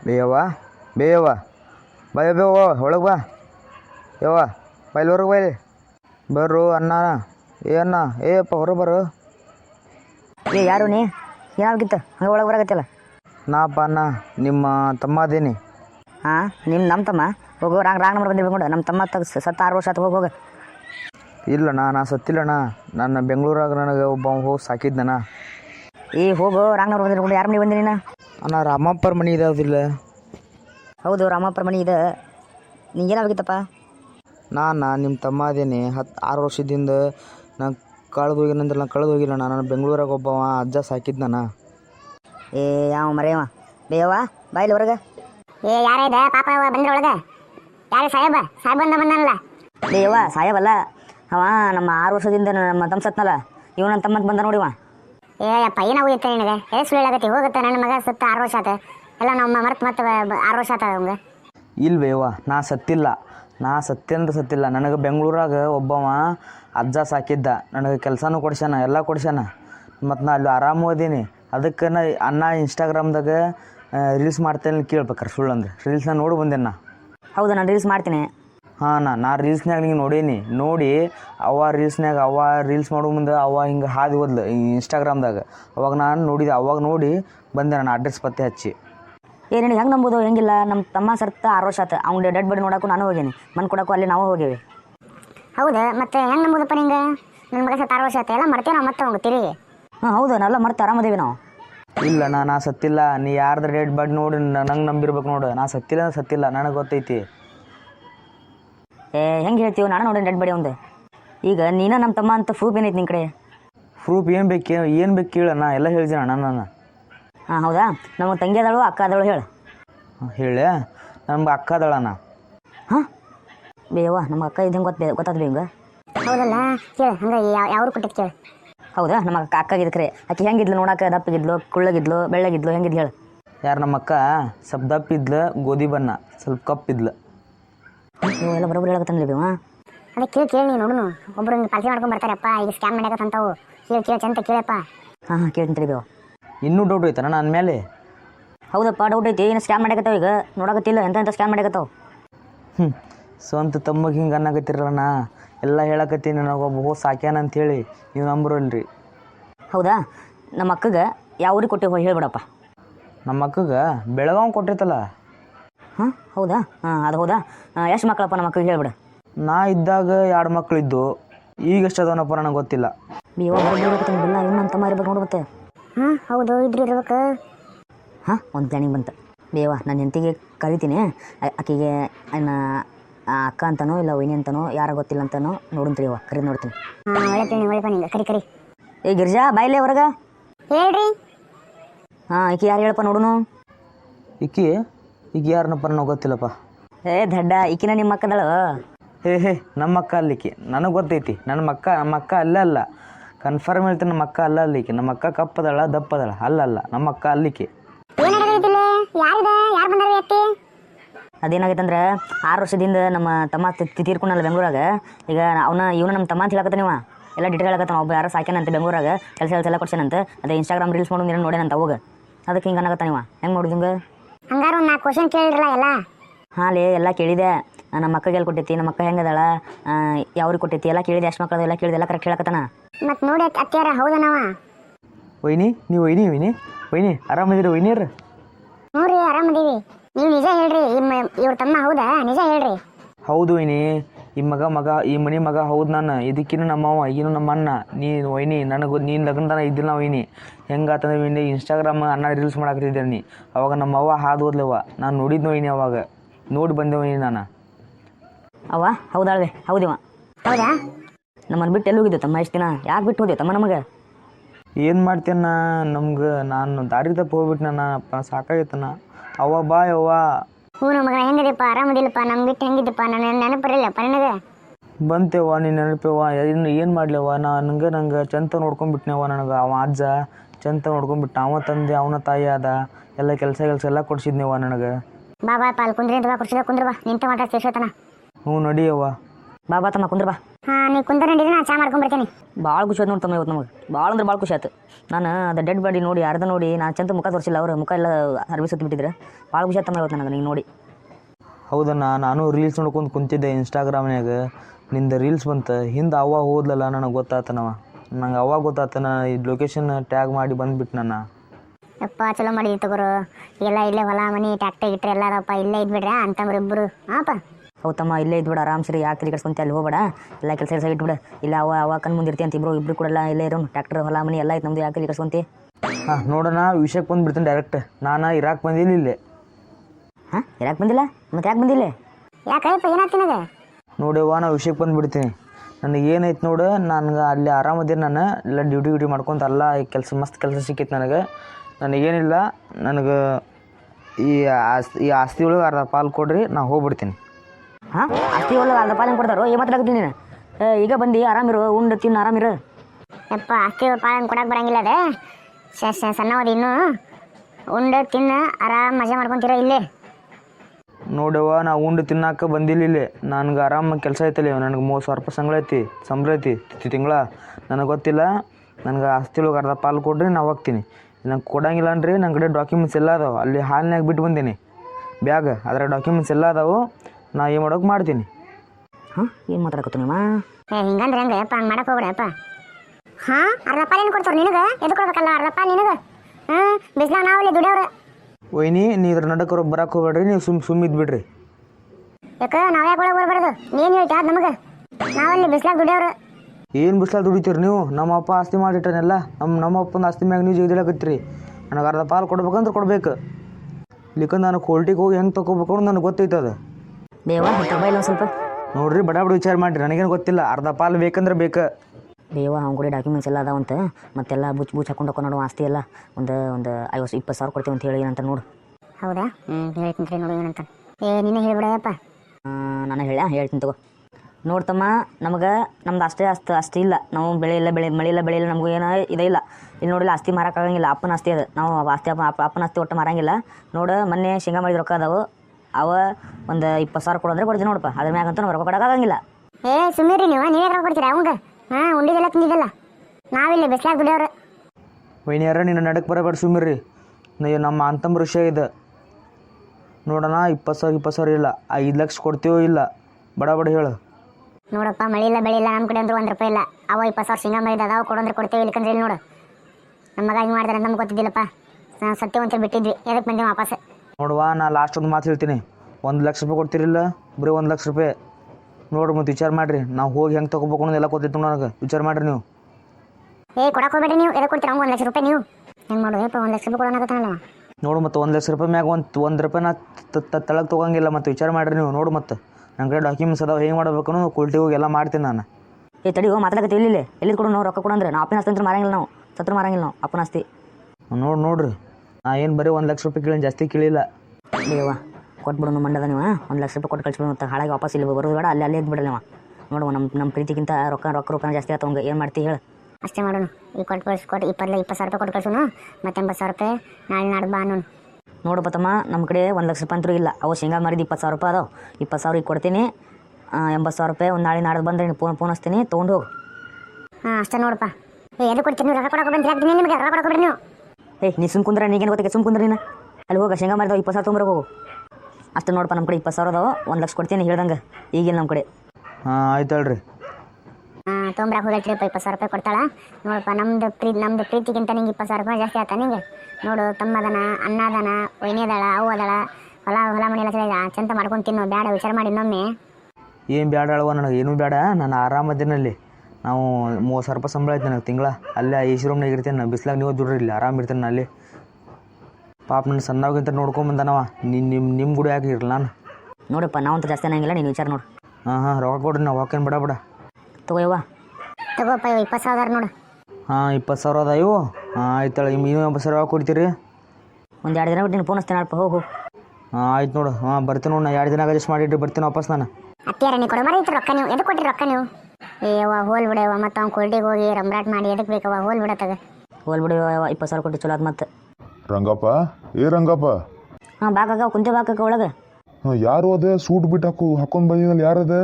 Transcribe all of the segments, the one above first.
ಬೇಯವ್ವ? ಬೇಯವ್ವ. ಬಯ ಬೇವ ಒಳಗೆ ಬಾ. ಯವ್ವ ಬೈಲ್ ಹೊರಗೆ ಬೈಲಿ ಬರ್ರು ಅಣ್ಣ. ಏ ಅಣ್ಣ. ಏಯಪ್ಪ ಹೊರ ಬರು ಏ ಯಾರು ನೀ? ಏನಾಗಿತ್ತು ಹಂಗೆ ಒಳಗೆ ಬರಾಕತ್ತಿಲ್ಲ? ನಾಪ್ಪ ಅಣ್ಣ. ನಿಮ್ಮ ತಮ್ಮ ಅದೇನಿ. ಹಾಂ ನಿಮ್ಮ ನಮ್ಮ ತಮ್ಮ? ಹೋಗು ರಾಂಗ್ ರಾಂಗ್ ನಂಬರ್ ಬಂದಿವಿ ನಮ್ಮ ತಮ್ಮ ತಗ ಸತ್ತ ಆರು ವರ್ಷ ಆತು ಹೋಗಿ ಇಲ್ಲ ಇಲ್ಲಣ್ಣ ನಾ ಸತ್ತಿಲ್ಲಣ್ಣ ನನ್ನ ಬೆಂಗಳೂರಾಗ ನನಗೆ ಒಬ್ಬ ಹೋಗಿ ಸಾಕಿದ್ದಣ್ಣ ಏ ಹೋಗು ರಾಂಗ್ ನಂಬರ್ ಬಂದಿರಿ ಯಾರು ಮನೆ ಬಂದಿ ನೀನು? ಅಣ್ಣ ರಾಮಪ್ಪರ ಮನೆ ಅದಿಲ್ಲ ಹೌದು ರಾಮಪ್ಪರ ಮನೆ ಇದೆ. ನಿಂಗೆ ಏನಾಗಿತ್ತಪ್ಪ ನಾನು ನಿಮ್ಮ ತಮ್ಮ ಅದೇನಿ ಹತ್ತು ಆರು ವರ್ಷದಿಂದ ನಾನು ಕಳೆದು ಹೋಗಿನಂದ್ರೆ ನಾನು ಕಳೆದು ಹೋಗಿಲ್ಲ ನಾನು ಬೆಂಗಳೂರಾಗ ಒಬ್ಬವ ಅಜ್ಜ ಸಾಕಿದ್ನಣ್ಣ ಏ ಯಾವ ಮರೆಯವ? ಬೇವ ಬಾಯಿಲಿ ಹೊರಗೆ. ಏ ಯಾರಿದ ಪಾಪ ಬಂದ್ರೆ ಒಳಗೆ. ಯಾರು ಸಾಹೇಬ? ಸಾಹೇಬ ಬಂದ ಬಂದನಲ್ಲ ಬೇಯವ್ವ ಸಾಹೇಬಲ್ಲ ಅವ ನಮ್ಮ ಆರು ವರ್ಷದಿಂದ ನಮ್ಮ ತಮ್ಮ ಸತ್ನಲ್ಲ. ಇವ ನನ್ನ ತಮ್ಮಂತ ಬಂದ ನೋಡಿವ. ಏ ಅಪ್ಪ ಏನಾಗೋಗಿತ್ತ ನಿನಗೆ? ಏ ಸುಳ್ಳು ಹೇಳಕತ್ತಿ? ಹೋಗುತ್ತೆ? ನನ್ನ ಮಗ ಸುತ್ತ ಆರು ವರ್ಷ ಆತ ಎಲ್ಲ ನಮ್ಮ ಮರ್ತು ಮತ್ತೆ ಆರು ವರ್ಷ ಆತ ಅವಂಗೆ ಇಲ್ವೇವ ನಾ ಸತ್ತಿಲ್ಲ. ನಾ ಸತ್ಯಂದ್ರೆ ಸತ್ತಿಲ್ಲ. ನನಗೆ ಬೆಂಗಳೂರಾಗ ಒಬ್ಬವ ಅಜ್ಜ ಸಾಕಿದ್ದ. ನನಗೆ ಕೆಲಸನೂ ಕೊಡ್ಸ್ಯಾನ ಎಲ್ಲ ಕೊಡ್ಸ್ಯಾನ. ಮತ್ತು ನಾ ಅಲ್ಲಿ ಆರಾಮ ಓದೀನಿ ಅದಕ್ಕೆ ನಾ ಅನ್ನ ಇನ್ಸ್ಟಾಗ್ರಾಮ್ದಾಗ ರೀಲ್ಸ್ ಮಾಡ್ತೇನೆ ಕೇಳ್ಬೇಕಾರೆ ಸುಳ್ಳಂದ್ರೆ ರೀಲ್ಸ್ನ ನೋಡಿ ಬಂದೇನ ನಾ. ಹೌದು ನಾನು ರೀಲ್ಸ್ ಮಾಡ್ತೀನಿ. ಹಾಂ ನಾ ನಾ ರೀಲ್ಸ್ನಾಗ ನಿಂಗೆ ನೋಡೇನಿ. ನೋಡಿ ಅವ ರೀಲ್ಸ್ನಾಗ ಅವ ರೀಲ್ಸ್ ಮಾಡೋ ಮುಂದೆ ಅವ ಹಿಂಗೆ ಹಾದಿ ಹೋದ್ಲು ಇನ್ಸ್ಟಾಗ್ರಾಮ್ದಾಗ ಅವಾಗ ನಾನು ನೋಡಿದೆ ಅವಾಗ ನೋಡಿ ಬಂದೆ ನಾನು ಅಡ್ರೆಸ್ ಪತ್ತೆ ಹಚ್ಚಿ. ಏ ನಿನಗೆ ಹೆಂಗೆ ನಂಬೋದು? ಹೆಂಗಿಲ್ಲ? ನಮ್ಮ ತಮ್ಮ ಸರ್ತ ಆರು ವರ್ಷ ಆತ. ಅವ್ನ ಡೆಡ್ ಬಾಡಿ ನೋಡಕ್ಕೂ ನಾನು ಹೋಗೇನಿ. ಮನ್ ಕೊಡಕ್ಕೂ ಅಲ್ಲಿ ನಾವು ಹೋಗೇವಿ. ಹೌದಾ? ಮತ್ತೆ ಹೆಂಗೆ ನಂಬೋದಪ್ಪ ನಿಂಗೆ? ನನ್ನ ಮಗ ಸತ್ತ ಆರು ವರ್ಷ ಆತ. ಎಲ್ಲ ಮರ್ತೇವೆ ನಾವು ಮತ್ತೆ ಅವಂಗ ತಿರುಗಿ? ಹಾಂ ಹೌದು. ನಾವೆಲ್ಲ ಮರ್ತು ಆರಾಮದೇವಿ ನಾವು. ಇಲ್ಲ ನಾ ನಾ ಸತ್ತಿಲ್ಲ. ನೀ ಯಾರ್ದು ಡೆಡ್ ಬಾಡಿ ನೋಡಿ ನಂಗೆ ನಂಬಿರ್ಬೇಕು ನೋಡು. ನಾ ಸತ್ತಿಲ್ಲ ಅಂದ್ರೆ ಸತ್ತಿಲ್ಲ. ನನಗೆ ಗೊತ್ತೈತಿ. ಏ ಹೆಂಗೆ ಹೇಳ್ತೀವಿ ನಾನು ನೋಡಿ ಡೆಡ್ ಬಡಿ ಒಂದು. ಈಗ ನೀನು ನಮ್ಮ ತಮ್ಮ ಅಂತ ಪ್ರೂಫ್ ಏನೈತಿ ನಿನ್ನ ಕಡೆ? ಪ್ರೂಫ್ ಏನು ಬೇಕು ಏನು ಬೇಕು ಕೇಳಣ್ಣ ಎಲ್ಲ ಹೇಳ್ತೀನಿ ಅಣ್ಣ ನಾನು. ಹಾಂ ಹೌದಾ? ನಮ್ಮ ತಂಗಿ ಅದಾಳು ಅಕ್ಕ ಅದಾಳು ಹೇಳು. ಹೇಳಿ. ನಮ್ಗೆ ಅಕ್ಕ ಅದಳಣ್ಣ ಹಾಂ? ಬೇವ ನಮ್ಮ ಅಕ್ಕ ಇದ್ದಂಗೆ ಗೊತ್ತ ಗೊತ್ತಾದ್ವಿ ಹಿಂಗೆ? ಹೌದಲ್ಲ? ಕೇಳು ಹಂಗ ಯಾವ ಯಾವ್ರು ಕೊಟ್ಟಿದ್ದು ಕೇಳು. ಹೌದಾ? ನಮ್ಮ ಅಕ್ಕ ಅಕ್ಕಾಗಿದ್ದು ಖರೆ ಆಕೆ ಹೆಂಗಿದ್ಲು ನೋಡಕ್ಕೆ ದಪ್ಪಿಗಿದ್ಲು ಕುಳ್ಳಗಿದ್ಲು ಬೆಳ್ಳಗಿದ್ಲು ಹೆಂಗಿದ್ಲು ಹೇಳು. ಯಾರು ನಮ್ಮ ಅಕ್ಕ? ಸ್ವಲ್ಪ ದಪ್ಪ ಇದ್ಲು ಗೋಧಿ ಬಣ್ಣ ಸ್ವಲ್ಪ ಕಪ್ಪಿದ್ಲು ನೀವು ಎಲ್ಲ ಬರೋಬ್ಬರಿ ಹೇಳಕತ್ತಂದ್ಲಿ ನೀವು ಅದೇ ಕೇಳಿ ಕೇಳಿ ನೋಡುನು. ಒಬ್ರು ಹಿಂಗೆ ಪಾಲ್ಸಿ ಮಾಡ್ಕೊಂಡು ಬರ್ತಾರಪ್ಪ ಈಗ ಸ್ಕ್ಯಾಮ್ ಮಾಡ್ಯಾಕತ್ತಂತಾವು. ಕೇಳಿ ಕೇಳಿ ಚಂತ ಕೇಳಪ್ಪ. ಹಾಂ ಹಾಂ ಕೇಳ್ತೀನಿ ತಡಿ ಇನ್ನೂ ಡೌಟ್ ಐತಣ್ಣ ನನ್ನ ಮೇಲೆ? ಹೌದಪ್ಪ ಡೌಟ್ ಐತಿ ಏನು ಸ್ಕ್ಯಾಮ್ ಮಾಡ್ಯಾಕತ್ತಾವ ಈಗ? ನೋಡಕತ್ತಿಲ್ಲ ಎಂತ ಎಂತ ಸ್ಕ್ಯಾಮ್ ಮಾಡಕತ್ತಾವ ಹ್ಞೂ ಸ್ವಂತ ತಮ್ಮಗೆ ಹಿಂಗೆ ಅನ್ನಕತ್ತಿರಲ್ಲಣ್ಣ ಎಲ್ಲ ಹೇಳಕತ್ತೀನಿ ಒಬ್ಬ ಹೋ ಸಾಕ್ಯಾನ ಅಂತೇಳಿ ನೀವು ನಂಬರಲ್ರಿ. ಹೌದಾ? ನಮ್ಮ ಅಕ್ಕಗೆ ಯಾವ ಊರಿಗೆ ಹೋಗಿ ಹೇಳ್ಬಿಡಪ್ಪ. ನಮ್ಮ ಅಕ್ಕಗೆ ಬೆಳಗಾವ್ ಕೊಟ್ಟೈತಲ್ಲ ಹಾಂ ಹೌದಾ? ಹಾಂ ಅದು ಹೌದಾ? ಎಷ್ಟು ಮಕ್ಕಳಪ್ಪ ನಮ್ಮ ಮಕ್ಕಳಿಗೆ ಹೇಳ್ಬಿಡು. ನಾ ಇದ್ದಾಗ ಎರಡು ಮಕ್ಕಳಿದ್ದು ಈಗ ಎಷ್ಟು ಅದಾವನಪ್ಪ ನನಗೆ ಗೊತ್ತಿಲ್ಲ. ನೀವು ಬಿಲ್ಲ ಇನ್ನೊಂದು ತಮ್ಮ ಇರ್ಬೇಕು ನೋಡು ಮತ್ತೆ. ಹಾಂ ಹೌದು ಇದ್ರು ಇರ್ಬೇಕು? ಹಾಂ ಒಂದು ಪ್ಲ್ಯಾನಿಂಗ್ ಬಂತು. ಬೇವ ನನ್ನ ಹೆಂಡತಿಗೆ ಕರಿತೀನಿ. ಆಕೆಗೆ ಅನ್ನ ಆ ಅಕ್ಕ ಅಂತನೋ ಇಲ್ಲ ವೈನಿ ಅಂತನೋ ಯಾರ ಗೊತ್ತಿಲ್ಲ ಅಂತನೋ ನೋಡುಂತ್ರಿ ಅವ್ವ ಕರಿ ನೋಡ್ತೀನಿ. ಹಾಂ ಒಳ್ಳೆ ತಿಳಿ ಒಳ್ಳೆ ಕರಿ ಕರಿ. ಏ ಗಿರ್ಜಾ ಬಾಯ್ಲೆ ಹೊರಗ. ಹೇಳ್ರಿ. ಹಾಂ ಈಕೆ ಯಾರು ಹೇಳಪ್ಪ ನೋಡುನು? ಈಕಿ? ಈಗ ಯಾರನ್ನಪ್ಪ ನನಗೆ ಗೊತ್ತಿಲ್ಲಪ್ಪ. ಏ ದಡ್ಡ ಈಕಿನ ನಿಮ್ಮ ಅಕ್ಕದಳು? ಹೇ ಹೇ ನಮ್ಮ ಅಕ್ಕ ಅಲ್ಲಿಕ್ಕೆ ನನಗೆ ಗೊತ್ತೈತಿ. ನನ್ನ ಮಕ್ಕ ನಮ್ಮ ಅಕ್ಕ ಅಲ್ಲ ಅಲ್ಲ. ಕನ್ಫರ್ಮ್ ಹೇಳ್ತೀನಿ ನಮ್ಮ ಅಕ್ಕ ಅಲ್ಲ ಅಲ್ಲಿಕೆ ನಮ್ಮ ಅಕ್ಕ ಕಪ್ಪದಳ ದಪ್ಪದಳ. ಅಲ್ಲ ಅಲ್ಲ ನಮ್ಮ ಅಕ್ಕ ಅಲ್ಲಿಕೆ ಅದೇನಾಗೈತಂದ್ರೆ ಆರು ವರ್ಷದಿಂದ ನಮ್ಮ ತಮ್ಮ ತಿ- ತಿ- ತೀರ್ಕೊಂಡಲ್ಲ ಬೆಂಗಳೂರಾಗ. ಈಗ ಅವನ ಇವನು ನಮ್ಮ ತಮ್ಮ ಅಂತ ಹೇಳಕತ್ತ ನೀವು. ಎಲ್ಲ ಡಿಟೇಲ್ ಹೇಳಕತ್ತಾನ ಒಬ್ಬ ಯಾರೋ ಸಾಕ್ಯಾನಂತೆ ಬೆಂಗಳೂರಾಗ. ಕೆಲಸ ಕೆಲಸ ಎಲ್ಲ ಕೊಡ್ಸ್ಯಾನಂತ ಅದೇ ಇನ್ಸ್ಟಾಗ್ರಾಮ್ ರೀಲ್ಸ್ ಮಾಡೋ ನೀನು ನೋಡೇನಂತ ಅವಾಗ. ಅದಕ್ಕೆ ಹಿಂಗೆ ಅನ್ನಕತ್ತ ನೀವು. ಹೆಂಗೆ ನೋಡಿದ್ ಹಿಂಗೆ? ಹಂಗಾರ ಒಂದು ನಾಲ್ಕು ಕ್ವಶನ್ ಕೇಳಿರಲ್ಲ ಎಲ್ಲ? ಹಾಂ ಲೇ ಎಲ್ಲ ಕೇಳಿದೆ. ನಮ್ಮ ಮಕ್ಕಳಿಗೆ ಎಲ್ಲಿ ಕೊಟ್ಟೈತಿ ನಮ್ಮ ಅಕ್ಕ ಹೆಂಗದಾಳ? ಯಾವ್ರಿಗೆ ಕೊಟ್ಟೈತಿ ಎಲ್ಲ ಕೇಳಿದೆ ಎಷ್ಟು ಮಕ್ಕಳು ಎಲ್ಲ ಕೇಳಿದೆ ಎಲ್ಲ ಕರೆಕ್ಟ್ ಹೇಳಕತ್ತಾನ? ಮತ್ತೆ ನೋಡಿ ಅತ್ಯಾರ ಹೌದನವ? ವೈನಿ ನೀವು ವೈನಿ ವೈನಿ? ವೈನಿ ಆರಾಮದಿರಿ ವೈನಿಯರ್ ನೋಡ್ರಿ ಆರಾಮದೀವಿ ನೀವು ನಿಜ ಹೇಳ್ರಿ ಇವ್ರ ತಮ್ಮ ಹೌದಾ? ನಿಜ ಹೇಳ್ರಿ. ಹೌದು ವೈನಿ. ಈ ಮಗ ಮಗ ಈ ಮನೆ ಮಗ ಹೌದು ನಾನು. ಇದಕ್ಕಿನ್ನು ನಮ್ಮವ ಈಗಿನ ನಮ್ಮ ಅಣ್ಣ. ನೀನು ಒಯ್ನಿ ನನಗೆ ನೀನು ಲಗ್ನದಾನ ಇದ್ದಿಲ್ಲ ವೈನಿ. ಹೆಂಗಾತಂದ್ರೆ ವೈನಿ ಇನ್ಸ್ಟಾಗ್ರಾಮ್ ಅಣ್ಣ ರೀಲ್ಸ್ ಮಾಡಾಕತ್ತಿದ್ದೆ ನೀ. ಅವಾಗ ನಮ್ಮ ಅವ್ವ ಹಾದು ಹೋದ್ಲವ ನಾನು ನೋಡಿದ್ನು ವೈನಿ ಅವಾಗ. ನೋಡಿ ಬಂದೆ ವೈನಿ ನಾನು. ಅವ ಹೌದಾಳ್ವೆ ಹೌದಿವ. ಹೌದಾ? ನಮ್ಮನ್ನು ಬಿಟ್ಟು ಎಲ್ಲಿ ಹೋಗಿದ್ದೆ ತಮ್ಮ ಎಷ್ಟು ದಿನ? ಯಾಕೆ ಬಿಟ್ಟು ಹೋದೆ ತಮ್ಮ ನಮಗೆ? ಏನು ಮಾಡ್ತೇನ ನಮ್ಗೆ ನಾನು ದಾರಿ ತಪ್ಪು ಹೋಗ್ಬಿಟ್ಟು ನಾನು ಸಾಕಾಗೈತನ ಅವ್ವ ಬಾ ಯವ್ವ ಹ್ಞೂ ನಮ್ಮ ಮಗ ಹೆಂಗದಪ್ಪ? ಆರಾಮದಿಲ್ಲಪ್ಪ? ನಮ್ಗೆ ಬಿಟ್ಟು ಹೆಂಗಿದ್ದಪ್ಪ? ನನ್ನ ನೆನಪರಿಲ್ಲಪ್ಪ ನನಗೆ? ಬಂತೆವ್ವ ನೀನು ನೆನಪೇವ ಏನು ಏನು ಮಾಡ್ಲವ್ವ? ನಾ ನಂಗೆ ನಂಗೆ ಚಂತ ನೋಡ್ಕೊಂಡ್ಬಿಟ್ನವ್ವ ನನಗೆ. ಅವ ಅಜ್ಜ ಚಂತ ನೋಡ್ಕೊಂಡ್ಬಿಟ್ಟ ಅವ ತಂದೆ ಅವನ ತಾಯಿ ಆದ. ಎಲ್ಲ ಕೆಲಸ ಕೆಲಸ ಎಲ್ಲ ಕೊಡ್ಸಿದ್ನೇವ ನನಗೆ. ಬಾ ಬಾ ಪಾಲ್ ಕುಂದ್ರಿ ಅಂತ ಬಾ ಕುಂದ್ರ ಬಾ. ನಿಂತ ಎಷ್ಟೊತ್ತನ ಹ್ಞೂ ನಡಿಯವ್ವ. ಬಾ ಬಾ ತಮ್ಮ ಕುಂದ್ರ ಬಾ. ಹಾಂ ನೀವು ಕುಂದರ್ ನಡೀರಿ ನಾ ಚಾ ಮಾಡ್ಕೊಂಡ್ಬರ್ತೀನಿ ಭಾಳ ಖುಷಿ ಆಯ್ತು ನೋಡ್ತಮ್ಮ ಇವತ್ತು ನಮಗೆ. ಭಾಳ ಅಂದ್ರೆ ಭಾಳ ಖುಷಿ ಆಯ್ತು. ನಾನು ಅದ ಡೆಡ್ ಬಾಡಿ ನೋಡಿ ಅರ್ಧ ನೋಡಿ ನಾನು ಚಂದ ಮುಖ ತೋರಿಸಿಲ್ಲ ಅವ್ರ ಮುಖ ಎಲ್ಲ ಸರ್ವಿಸ್ ಬಿಟ್ಟಿದ್ರೆ ಭಾಳ ಖುಷಿ ಆಯ್ತಮ್ಮ ಇವತ್ತು ನನಗೆ ನೀ ನೋಡಿ. ಹೌದಣ್ಣ ನಾನು ರೀಲ್ಸ್ ನೋಡ್ಕೊಂಡು ಕುಂತಿದ್ದೆ ಇನ್ಸ್ಟಾಗ್ರಾಮ್ನ್ಯಾಗ ನಿಂದ ರೀಲ್ಸ್ ಬಂತು ಹಿಂದೆ ಅವ್ವ ಹೋದ್ಲಲ್ಲ ನನಗೆ ಗೊತ್ತಾತನವ ನಂಗೆ ಅವಾಗ ಗೊತ್ತಾತನ ಈ ಲೊಕೇಶನ್ ಟ್ಯಾಗ್ ಮಾಡಿ ಬಂದ್ಬಿಟ್ಟು ನನ್ನ ಯಪ್ಪ ಚಲೋ ಮಾಡಿ ತಗೋರು. ಎಲ್ಲ ಇಲ್ಲೇ ಹೊಲ ಮನಿ ಟ್ಯಾಕ್ಟರ್ ಇಟ್ಟರೆ ಎಲ್ಲ ಅದಪ್ಪ ಇಲ್ಲೇ ಇದ್ಬಿಡ್ರೆ ಅಂತಂದ್ರೆ ಇಬ್ಬರು ಹಾಪ ತಮ್ಮ ಇಲ್ಲೇ ಇದ್ಬಿಡ ಆರಾಮ್ ಸರಿ ಯಾಕೆ ತಿರುಗಿ ಕಟ್ಸ್ಕೊಂತ ಅಲ್ಲಿ ಹೋಗ್ಬೇಡ. ಎಲ್ಲ ಕೆಲಸ ಕೆಲಸ ಇಟ್ಬಿಡ. ಇಲ್ಲ ಅವ ಅವ ಕಣ್ ಮುಂದಿರ್ತಿ ಅಂತ ಇಬ್ರು ಇಬ್ರು ಕೂಡ ಎಲ್ಲ ಇಲ್ಲೇ ಇರೋ. ಟ್ರ್ಯಾಕ್ಟರ್ ಹೊಲ ಮನಿ ಎಲ್ಲ ಐತೆ ನಮ್ದು ಯಾಕೆ ತಿರುಗಿ ಕಟ್ಸ್ಕೊಂತಿ ಹಾಂ ನೋಡೋಣ ವಿಷಯಕ್ಕೆ ಬಂದ್ಬಿಡ್ತೀನಿ ಡೈರೆಕ್ಟ್ ನಾನು ಇರಾಕ್ ಬಂದಿಲ್ಲ ಇಲ್ಲೇ. ಹಾಂ ಇರಾಕ್ ಬಂದಿಲ್ಲ? ಮತ್ತೆ ಯಾಕೆ ಬಂದಿಲ್ಲ? ಯಾಕಯ್ಯಪ್ಪ ಏನಾಯ್ತು ನಿನಗೆ? ನೋಡವ್ವ ನಾ ವಿಷಯಕ್ಕೆ ಬಂದ್ಬಿಡ್ತೀನಿ ನನಗೆ ಏನೈತೆ ನೋಡು ನನಗೆ ಅಲ್ಲಿ ಆರಾಮದಿನಿ ನಾನು. ಎಲ್ಲ ಡ್ಯೂಟಿ ಡ್ಯೂಟಿ ಮಾಡ್ಕೊಂತ ಅಲ್ಲ ಈ ಕೆಲಸ ಮಸ್ತ್ ಕೆಲಸ ಸಿಕ್ಕಿತ್ತು ನನಗೆ. ನನಗೇನಿಲ್ಲ ನನಗೆ ಈ ಆಸ್ತಿ ಈ ಆಸ್ತಿ ಒಳಗೆ ಅರ್ಧ ಪಾಲು ಕೊಡ್ರಿ ನಾ ಹೋಗ್ಬಿಡ್ತೀನಿ. ಹಾಂ? ಅಷ್ಟೇ ಒಳ್ಳೆ ಅರ್ಧ ಪಾಲನೆ ಕೊಡ್ತಾರೋ? ಏನು ಮಾತಾಡ್ತೀನಿ ನೀನು? ಏ, ಈಗ ಬಂದು ಆರಾಮಿರು ಉಂಡು ತಿನ್ನು ಆರಾಮಿರು. ಯಪ್ಪ ಅಕ್ಕಿ ಪಾಳನ್ ಕೊಡಕ್ಕೆ ಬರಂಗಿಲ್ಲ ಅದೇ. ಶ ಶ- ಸಣ್ಣವದು ಇನ್ನೂ. ಉಂಡು ತಿನ್ನು ಆರಾಮ್ ಮಜಾ ಮಾಡ್ಕೊಂತೀರ ಇಲ್ಲಿ? ನೋಡವ್ವ ನಾ ಉಂಡು ತಿನ್ನಾಕ ಬಂದಿಲ್ಲ ಇಲ್ಲಿ. ನನಗೆ ಆರಾಮ ಕೆಲಸ ಐತಲ್ಲ ನನಗೆ ಮೂವತ್ತು ಸಾವಿರ ರೂಪಾಯಿ ಸಂಬಳ ಐತಿ ಸಂಬಳ ಐತಿ ತಿಂಗಳ. ನನಗೆ ಗೊತ್ತಿಲ್ಲ ನನಗೆ ಆಸ್ತಿಲೋಗಿ ಅರ್ಧ ಪಾಲು ಕೊಡ್ರಿ ನಾ ಹೋಗ್ತೀನಿ. ನಂಗೆ ಕೊಡಂಗಿಲ್ಲ ಅನ್ರಿ ನನ್ನ ಕಡೆ ಡಾಕ್ಯುಮೆಂಟ್ಸ್ ಎಲ್ಲ ಅದಾವೆ. ಅಲ್ಲಿ ಹಾಲ್ನಾಗ ಬಿಟ್ಟು ಬಂದೀನಿ. ಬ್ಯಾಗ್ ಅದರ ಡಾಕ್ಯುಮೆಂಟ್ಸ್ ಎಲ್ಲ ಅದಾವು. ನಾ ಏನು ಮಾಡೋಕೆ ಮಾಡ್ತೀನಿ. ಹಾಂ ಏನು ಮಾತಾಡಕತ್ತೀನಿ ನಿಮ್ಮ ಏ ಹಿಂಗಂದ್ರೆ ಹೆಂಗೆ? ಯಪ್ಪ ಹಂಗೆ ಮಾಡಕ್ಕೆ ಹೋಗ್ಬೇಡ ಯಪ್ಪ. ಹಾಂ ಅರ್ಧ ಪಾಲು ಏನು ಕೊಡ್ತಾರೆ ನಿನಗೆ? ಎದು ಕೊಡ್ಬೇಕಲ್ಲ ಅರ್ಧ ಪಾಲು ನಿನಗೆ? ಹಾಂ ಬಿಸ್ಲಾಗ ನಾವಲ್ಲಿ ದುಡಿಯವ್ರೆ. ಒಯ್ನಿ ನೀ ಇದ್ರ ನಡಕ್ಕೆ ಬರಕ್ಕೆ ಹೋಗ್ಬೇಡ್ರಿ ನೀವು ಸುಮ್ ಸುಮ್ಮ ಇದ್ಬಿಡ್ರಿ. ಯಾಕೆ ನಾವು ಯಾಕೆ ಒಳಗೆ ಬರ್ಬಾರ್ದು? ನೀನು ಹೇಳ್ತಾ ಅದು ನಮಗೆ. ನಾವಲ್ಲಿ ಬಿಸ್ಲಾಗ ದುಡಿಯವ್ರೆ. ಏನು ಬಿಸ್ಲಾಗ ದುಡಿತೀರಿ ನೀವು? ನಮ್ಮ ಅಪ್ಪ ಆಸ್ತಿ ಮಾಡಿಟ್ಟನೆಲ್ಲ. ನಮ್ಮ ನಮ್ಮ ಅಪ್ಪನ ಆಸ್ತಿ ಮ್ಯಾಗ ನೀವು ಜಿಗಿದಿಡಕತ್ತೀರಿ ನನಗೆ ಅರ್ಧ ಪಾಲು ಕೊಡ್ಬೇಕಂದ್ರೆ ಕೊಡ್ಬೇಕು. ಇಲ್ಲಿಕಂದ್ರೆ ನಾನು ಕೋಲ್ಟಿಗೆ ಹೋಗಿ ಹೆಂಗೆ ತೊಗೋಬೇಕು ನನಗೆ ಗೊತ್ತೈತದ ಅದು. ದೇವ ಒಂದು ಸ್ವಲ್ಪ. ನೋಡ್ರಿ ಬಡ ಬಡ ವಿಚಾರ ಮಾಡಿರಿ ನನಗೇನು ಗೊತ್ತಿಲ್ಲ. ಅರ್ಧ ಪಾಲು ಬೇಕಂದ್ರೆ ಬೇಕು. ದೇವ ಅವ್ನ ಕೂಡ ಡಾಕ್ಯುಮೆಂಟ್ಸ್ ಎಲ್ಲ ಅದಾವಂತ ಮತ್ತೆಲ್ಲ ಬುಚ್ ಬುಚ್ ಹಾಕೊಂಡು ಹೋಗೋ ನೋಡು ಆಸ್ತಿ ಎಲ್ಲ. ಒಂದು ಒಂದು ಐವತ್ತು ಇಪ್ಪತ್ತು ಸಾವಿರ ಕೊಡ್ತೀವಿ ಅಂತ ಹೇಳಿ ಏನಂತ ನೋಡು. ಹೌದಾ? ಹ್ಞೂ ಹೇಳ್ತೀನಿ ನೋಡಿ ಏನಂತ ಏ ನೀನೇ ಹೇಳ್ಬಿಡಪ್ಪ ನಾನು ಹೇಳ ಹೇಳ್ತೀನಿ ತಗೋ. ನೋಡ್ತಮ್ಮ ನಮ್ಗೆ ನಮ್ದು ಅಷ್ಟೇ ಆಸ್ತಿ ಆಸ್ತಿ ಇಲ್ಲ. ನಾವು ಬೆಳೆ ಇಲ್ಲ ಬೆಳೆ ಮಳೆ ಇಲ್ಲ ಬೆಳೆ ಇಲ್ಲ ನಮಗೂ ಏನೋ ಇದೇ ಇಲ್ಲ. ಇಲ್ಲಿ ನೋಡಿಲ್ಲ ಆಸ್ತಿ ಮಾರಕ್ಕಾಗಂಗಿಲ್ಲ ಅಪ್ಪನ ಆಸ್ತಿ ಅದು. ನಾವು ಆಸ್ತಿ ಅಪ್ಪ ಅಪ್ಪ ಅಪ್ಪನ ಆಸ್ತಿ ಒಟ್ಟು ಮಾರಂಗಿಲ್ಲ. ನೋಡು ಮೊನ್ನೆ ಶೇಂಗಾ ಮಾಡಿದ ರೊಕ್ಕ ಅದಾವು. ಅವ ಒಂದು ಇಪ್ಪತ್ತು ಸಾವಿರ ಕೊಡಂದ್ರೆ ಕೊಡ್ತೀನಿ ನೋಡಪ್ಪ. ಅದ್ರ ಮ್ಯಾಗ ಅಂತೂ ರೊಕ್ಕ ಕೊಡೋಕ್ಕಾಗಂಗಿಲ್ಲ ಏ ಸುಮ್ಮೀರಿ ನೀವು. ನೀವೇ ರೊಕ್ಕ ಕೊಡ್ತೀರಾ ಅವಂಗ. ಹಾಂ ಉಂಡಿದೆಲ್ಲ ತಿಂದಿದ್ದಲ್ಲ. ನಾವಿಲ್ಲಿ ಬಿಸ್ಲಾಗ ದುಡಿಯೋರು ವೈನಿಯಾರ ನೀನು ನಡಕ್ಕೆ ಬರಬೇಡ ಸುಮ್ಮಿರ್ರಿ ನೀವು ನಮ್ಮ ಅಂತಂಬ್ರ ವಿಷಯ ಇದೆ. ನೋಡೋಣ ಇಪ್ಪತ್ತು ಸಾವಿರ ಇಪ್ಪತ್ತು ಸಾವಿರ ಇಲ್ಲ. ಐದು ಲಕ್ಷ ಕೊಡ್ತೀವೋ ಇಲ್ಲ? ಬಡ ಬಡ ಹೇಳು. ನೋಡಪ್ಪ ಮಳೆ ಇಲ್ಲ ಬೆಳೆ ಇಲ್ಲ ನಮ್ಮ ಕಡೆ ಅಂದ್ರೆ ಒಂದು ರೂಪಾಯಿ ಇಲ್ಲ. ಅವ ಇಪ್ಪತ್ತು ಸಾವಿರ ಶೇಂಗಾ ಮಾಡಿದ ಅದಾವ ಕೊಡಂದ್ರೆ ಕೊಡ್ತೇವೆ. ಇಲ್ಲಕಂದ್ರೆ ಇಲ್ಲಿ ನೋಡು. ನಮ್ಮ ಮಗ ಹಿಂಗೆ ಮಾಡ್ತಾರೆ ನಮ್ಗೆ ಗೊತ್ತಿದ್ದಿಲ್ಲಪ್ಪ. ನಾವು ಸತ್ಯ ಅಂತ ಬಿಟ್ಟಿದ್ವಿ. ಎದಕ್ಕೆ ಬಂದೀವಿ ವಾಪಸ್ ನೋಡುವ ನಾ ಲಾಸ್ಟ್ ಒಂದು ಮಾತು ಹೇಳ್ತೀನಿ. ಒಂದು ಲಕ್ಷ ರೂಪಾಯಿ ಕೊಡ್ತೀರಿಲ್ಲ? ಬರೀ ಒಂದು ಲಕ್ಷ ರೂಪಾಯಿ. ನೋಡ್ರಿ ಮತ್ತೆ ವಿಚಾರ ಮಾಡಿರಿ. ನಾವು ಹೋಗಿ ಹೆಂಗೆ ತೊಗೋಬೇಕು ಅನ್ನೋದು ಎಲ್ಲ ಗೊತ್ತಿತ್ತು ನನಗೆ. ವಿಚಾರ ಮಾಡಿರಿ ನೀವು. ಏ ಕೊಡಕ್ಕೆ ಹೋಗಬೇಡಿ ನೀವು. ಎದಕ್ಕೆ ಕೊಡ್ತೀರಾ? ಒಂದು ಲಕ್ಷ ರೂಪಾಯಿ ನೀವು. ಹೆಂಗೆ ಮಾಡೋದು? ಏಪ್ಪ ಒಂದು ಲಕ್ಷ ರೂಪಾಯಿ ಕೊಡೋಣ ನೋಡು ಮತ್ತು ಒಂದು ಲಕ್ಷ ರೂಪಾಯಿ ಮ್ಯಾಗ ಒಂದು ಒಂದು ರೂಪಾಯಿ ನಾ ತಳಗೆ ತೊಗೊಂಗಿಲ್ಲ. ಮತ್ತು ವಿಚಾರ ಮಾಡಿರಿ ನೀವು. ನೋಡು ಮತ್ತು ನನ್ನ ಕಡೆ ಡಾಕ್ಯುಮೆಂಟ್ಸ್ ಅದಾವೆ. ಹೆಂಗೆ ಮಾಡಬೇಕು ಅನ್ನೋ ಕುಲ್ಟಿ ಹೋಗಿ ಎಲ್ಲ ಮಾಡ್ತೀನಿ ನಾನು. ಏ ತಡಿ ಹೋಗಿ ಮಾತಾಡಕ್ಕೆ ಇಲ್ಲಿ ಎಲ್ಲಿ ಕೊಡು ನಾವು ರೊಕ್ಕ ಕೊಡು ಅಂದ್ರೆ ನಾವು ಅಪ್ಪನ ಆಸ್ತಿ ಅಂತ ಮಾರಂಗಿಲ್ಲ ನಾವು. ಸತ್ರ ಮಾರಂಗಿಲ್ಲ ನಾವು. ಅಪ್ಪನ ಆಸ್ತಿ ನೋಡಿ ನೋಡ್ರಿ. ನಾ ಏನು ಬರೀ ಒಂದು ಲಕ್ಷ ರೂಪಾಯಿ ಕೇಳಿ ಜಾಸ್ತಿ ಕೇಳಿಲ್ಲ. ನೀವ ಕೊಟ್ಬಿಡು ಮಂಡದ ನೀವು. ಒಂದು ಲಕ್ಷ ರೂಪಾಯಿ ಕೊಟ್ಟು ಕಳಿಸ್ಬಿಡು ಮತ್ತು ಹಾಳಾಗಿ ವಾಪಸ್ ಇಲ್ಲಿ ಬರೋದು ಬೇಡ ಅಲ್ಲಿ ಅಲ್ಲೇ ಇದ್ಬಿಡಲ್ಲ ನೀವು. ನೋಡುವ ನಮ್ಮ ನಮ್ಮ ಪ್ರೀತಿಗಿಂತ ರೊಕ್ಕ ರೊಕ್ಕ ರೊಕ್ಕ ಜಾಸ್ತಿ ಆತವಂಗೆ ಏನು ಮಾಡ್ತಿ ಹೇಳು. ಅಷ್ಟೇ ಮಾಡೋಣ. ಈಗ ಕೊಟ್ಟು ಕಳ್ಸಿ ಕೊಟ್ಟು ಇಪ್ಪತ್ತು ಇಪ್ಪತ್ತು ಸಾವಿರ ರೂಪಾಯಿ ಕೊಟ್ಟು ಕಳ್ಸೋನು ಮತ್ತೆ ಎಂಬತ್ತು ಸಾವಿರ ರೂಪಾಯಿ ನಾಳೆ ನಾಡು ಬಾ ಅನ್ನೋನು. ನೋಡು ಬತ್ತಮ್ಮ ನಮ್ಮ ಕಡೆ ಒಂದು ಲಕ್ಷ ರೂಪಾಯಿ ಅಂತೂ ಇಲ್ಲ. ಅವು ಶೇಂಗಾ ಮಾರಿದ ಇಪ್ಪತ್ತು ಸಾವಿರ ರೂಪಾಯಿ ಅದಾವೆ. ಇಪ್ಪತ್ತು ಸಾವಿರ ಈಗ ಕೊಡ್ತೀನಿ. ಎಂಬತ್ತು ಸಾವಿರ ರೂಪಾಯಿ ಒಂದು ನಾಳೆ ನಾಡ್ದು ಬಂದರೆ ಫೋನ್ ಫೋನ್ ಹಚ್ತೀನಿ. ತೊಗೊಂಡು ಹೋಗು. ಹಾಂ ಅಷ್ಟೇ ನೋಡಪ್ಪ. ಏ ಎದಕ್ಕೆ ಕೊಡ್ತೀನಿ ನೀವು ರೊಕ್ಕ ಕೊಡಕ್ಕೆ ಬಂದು ಹಾಕ್ತೀನಿ ನಿಮಗೆ ರೊಕ್ಕ ಕೊಡಕ್ಕೆ ಬಿಡ್ರಿ ನೀವು. ಏಯ್ ನೀ ಸುಮ್ ಕುಂದ್ರೆ ನೀಗೇನು ಗೊತ್ತಾಗ ಸುಮ್ ಕುಂದ್ರೆ ನೀನು. ಅಲ್ಲಿ ಹೋಗ ಶೇಂಗಾ ಮಾರಿದಾವ ಇಪ್ಪತ್ತು ಸಾವಿರ ತೊಗೊಂಬರೋಕೆ ಹೋಗು. ಅಷ್ಟು ನೋಡಪ್ಪ ನಮ್ಮ ಕಡೆ ಇಪ್ಪತ್ತು ಸಾವಿರ ಅದಾವ. ಒಂದು ಲಕ್ಷ ಕೊಡ್ತೀನಿ ಹೇಳ್ದಂಗೆ. ಈಗಿಲ್ಲ ನಮ್ಮ ಕಡೆ. ಹಾಂ ಆಯ್ತು ಹೇಳ್ರಿ. ಹಾಂ ತೊಂಬ್ರಾಗ ಹೋಗಲ್ರಿ ಇಪ್ಪತ್ತು ಸಾವಿರ ರೂಪಾಯಿ ಕೊಡ್ತಾಳ. ನೋಡಪ್ಪ ನಮ್ದು ಪ್ರೀತಿ ನಮ್ದು ಪ್ರೀತಿಗಿಂತ ನಿಂಗೆ ಇಪ್ಪತ್ತು ಸಾವಿರ ರೂಪಾಯಿ ಜಾಸ್ತಿ ಆತ ನಿಂಗೆ. ನೋಡು ತಮ್ಮದನ ಅಣ್ಣದನ ವೈನಿ ಅದಾಳ ಅವು ಅದಾಳ ಹೊಲ ಹೊಲ ಮನೆ ಎಲ್ಲ ಚಂತ ಮಾಡ್ಕೊಂಡು ತಿನ್ನು ಬೇಡ ವಿಚಾರ ಮಾಡಿ ಇನ್ನೊಮ್ಮೆ. ಏನು ಬೇಡ ಅಳವ ನನಗೆ ಏನೂ ಬೇಡ ನಾನು ಆರಾಮದಿನಲ್ಲಿ ನಾವು ಮೂವತ್ತು ಸಾವಿರ ರೂಪಾಯಿ ಸಂಬಳ ಐತೆ ನನಗೆ ತಿಂಗಳ. ಅಲ್ಲೇ ಎ ಸಿ ರೂಮ್ನಾಗ ಇರ್ತೇನೆ ನಾನು ಬಿಸ್ಲಾಗ ನೀವು ದುಡ್ರಿ ಇಲ್ಲಿ ಆರಾಮ ಇರ್ತೀನಿ ನಾನು ಅಲ್ಲಿ. ಪಾಪ ನನ್ನ ಸಣ್ಣವಾಗಿಂತ ನೋಡ್ಕೊಂಬಂದನವ ನಿಮ್ಮ ನಿಮ್ಮ ನಿಮ್ಮ ಗುಡಿ ಯಾಕೆ ಇರಲಿಲ್ಲ ನಾನು? ನೋಡಪ್ಪ ನಾವಂತೂ ಜಾಸ್ತಿ ಅನ್ನಂಗಿಲ್ಲ ನೀನು ವಿಚಾರ ನೋಡು. ಹಾಂ ಹಾಂ ರೊಕ್ಕ ಕೊಡ್ರಿ ನಾವು ಹಾಕೇನು ಬಿಡ ಬಿಡ. ತಗೋಯವ್ವ ತಗೋಪ್ಪ ಇವು ಇಪ್ಪತ್ತು ಸಾವಿರ ನೋಡು. ಹಾಂ ಇಪ್ಪತ್ತು ಸಾವಿರ ಅದ ಇವು? ಹಾಂ ಆಯ್ತಾಳೆ ಇನ್ನೂ ಎಂಬತ್ತು ಸಾವಿರ ಯಾವಾಗ ಕೊಡ್ತೀರಿ? ಒಂದು ಎರಡು ದಿನ ಬಿಟ್ಟು ನೀನು ಫೋನ್ ಹಚ್ತೀನಿ ಅಲ್ಪ ಹೋಗು ಹಾಂ ಆಯ್ತು ನೋಡು. ಹಾಂ ಬರ್ತೀನಿ ನೋಡಿ ನಾ ಎರಡು ದಿನ ಅಡ್ಜಸ್ಟ್ ಮಾಡಿಟ್ರಿ ಬರ್ತೀನಿ ವಾಪಸ್ ನಾನು. ಅತ್ತಿಯಾರ ನೀವು ಕೊಡೋ ಮರಿ ರೊಕ್ಕ ನೀವು. ಎದಕ್ಕೆ ಕೊಟ್ಟಿರಿ ರೊಕ್ಕ ನೀವು? ಏ ಅವ್ವ ಹೋಲ್ ಬಿಡವ ಮತ್ತು ಅವ್ನು ಕೊರ್ಡಿಗೆ ಹೋಗಿ ರಂಬ್ರಾಟ್ ಮಾಡಿ ಎದಕ್ಕೆ ಬೇಕವ ಹೋಲ್ ಬಿಡತ್ತಗ ಹೋಲ್ ಬಿಡು ಇಪ್ಪತ್ತು ಸಾವಿರ ಕೊಟ್ಟು ಚಲೋ ಆತ್ ಮತ್ತೆ. ರಂಗಪ್ಪ ಏ ರಂಗಪ್ಪ? ಹಾಂ ಬಾಕಾಗ ಕುಂತೆ ಬಾಕಾಕ ಒಳಗೆ. ಹಾಂ ಯಾರು ಅದೇ? ಸೂಟ್ ಬಿಟ್ಟು ಹಾಕು ಹಾಕೊಂಡು ಯಾರು ಯಾರದ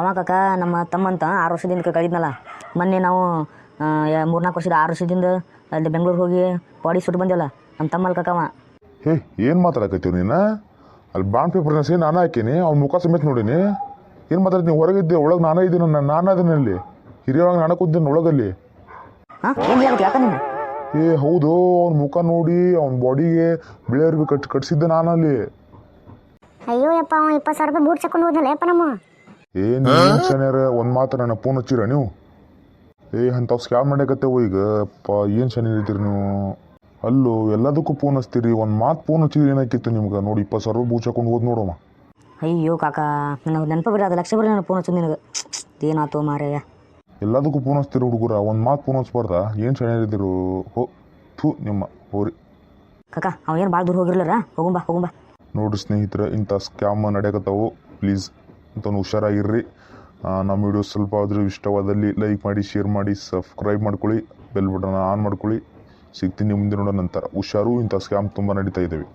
ಅವ ಕಾಕ ನಮ್ಮ ತಮ್ಮಂತ ಆರು ವರ್ಷದಿಂದ ಕಳಿದ್ನಲ್ಲ ಮೊನ್ನೆ ನಾವು ಮೂರ್ನಾಲ್ಕು ವರ್ಷದ ಆರು ವರ್ಷದಿಂದ ಅಲ್ಲಿ ಬೆಂಗಳೂರು ಹೋಗಿ ಬಾಡಿ ಸುಟ್ಟು ಬಂದಿಲ್ಲ ನಮ್ಮ ತಮ್ಮಲ್ಲಿ ಕಾಕವ ಹೇ ಏನು ಮಾತಾಡಕತ್ತೀವಿ ನೀನು? ಅಲ್ಲಿ ಬಾಂಡ್ ಪೇಪರ್ನ ಸೇ ನಾನು ಹಾಕೀನಿ ಅವ್ನ ಮುಖ ಸಮೇತ ನೋಡೀನಿ. ಏನು ಮಾತಾಡ್ತೀನಿ ಹೊರಗಿದ್ದೆ ಒಳಗೆ ನಾನೇ ಇದ್ದೀನಿ ನಾನು ನಾನು ಅದನ್ನ ಅಲ್ಲಿ ಹಿರಿಯ ನಾನು ಕೂತೀನಿ ಒಳಗಲ್ಲಿ. ಹಾಂ? ಏನು ಹೇಳಕ್ಕೆ ಯಾಕ ನೀನು? ಏ ಹೌದು ಅವ್ನ ಮುಖ ನೋಡಿ ಅವ್ನ ಬಾಡಿಗೆ ಬಿಳಿಯರ್ಬಿ ಕಟ್ ಕಟ್ಸಿದ್ದೆ ನಾನಲ್ಲಿ. ಅಯ್ಯೋ ಯಪ್ಪ ಅವ ಇಪ್ಪತ್ತು ಸಾವಿರ ರೂಪಾಯಿ ಬೂಟ್ ಹೋದ್ನಲ್ಲ ಯಪ್ಪ ನಮ್ಮ. ಏ ನೀವು ಶನಿಯಾರ ಒಂದು ಮಾತು ನನ್ನ ಫೋನ್ ಹಚ್ಚಿರ ನೀವು? ಏ ಅಂತ ಸ್ಕ್ಯಾಮ್ ಮಾಡಕತ್ತೇವು ಈಗ. ಅಪ್ಪ ಏನು ಶನಿ ಹೇಳ್ತೀರಿ ನೀವು? ಅಲ್ಲೂ ಎಲ್ಲದಕ್ಕೂ ಫೋನ್ ಹಚ್ತೀರಿ ಒಂದು ಮಾತು ಫೋನ್ ಹಚ್ಚಿದ್ರಿ ಏನಾಕಿತ್ತು ನಿಮ್ಗೆ? ನೋಡಿ ಇಪ್ಪತ್ತು ಸಾವಿರ ರೂಪಾಯಿ ಬೂಚಾಕೊಂಡು ಹೋದ್ ನೋಡಮ್ಮ ಅಯ್ಯೋ ಕಾಕ ನನಗೆ ನೆನಪ ಬರೀ ಅದು ಲಕ್ಷ ಬರೀ ನನಗೆ. ಫೋನ್ ಹಚ್ಚು ನಿನಗೆ ಏನಾಯ್ತು ಮಾರಯ್ಯ? ಎಲ್ಲದಕ್ಕೂ ಫೋನ್ ಹಚ್ತೀರಿ ಹುಡುಗರ ಒಂದು ಮಾತು ಫೋನ್ ಹಚ್ಬಾರ್ದಾ? ಏನು ಹೇಳ್ತಿರು ಹೋ ಥೂ ನಿಮ್ಮ ಹೋರಿ. ಕಾಕ ಅವ ಏನು ಭಾಳ ದೂರ ಹೋಗಿರ್ಲಾರ? ಹೋಗುಂಬಾ ಹೋಗುಂಬಾ ನೋಡ್ರಿ ಸ್ನೇಹಿತರೆ ಇಂಥ ಸ್ಕ್ಯಾಮ್ ನಡೆಯಕತ್ತಾವು. ಪ್ಲೀಸ್ ಇಂಥವ್ನು ಹುಷಾರಾಗಿರ್ರಿ. ನಮ್ಮ ವಿಡಿಯೋ ಸ್ವಲ್ಪ ಆದರೂ ಇಷ್ಟವಾದಲ್ಲಿ ಲೈಕ್ ಮಾಡಿ ಶೇರ್ ಮಾಡಿ ಸಬ್ಸ್ಕ್ರೈಬ್ ಮಾಡ್ಕೊಳ್ಳಿ ಬೆಲ್ ಬಟನ್ ಆನ್ ಮಾಡ್ಕೊಳ್ಳಿ. ಸಿಗ್ತೀನಿ ಮುಂದಿನ ನಂತರ. ಹುಷಾರು ಇಂಥ ಸ್ಕ್ಯಾಮ್ ತುಂಬ ನಡೀತಾ ಇದ್ದಾವೆ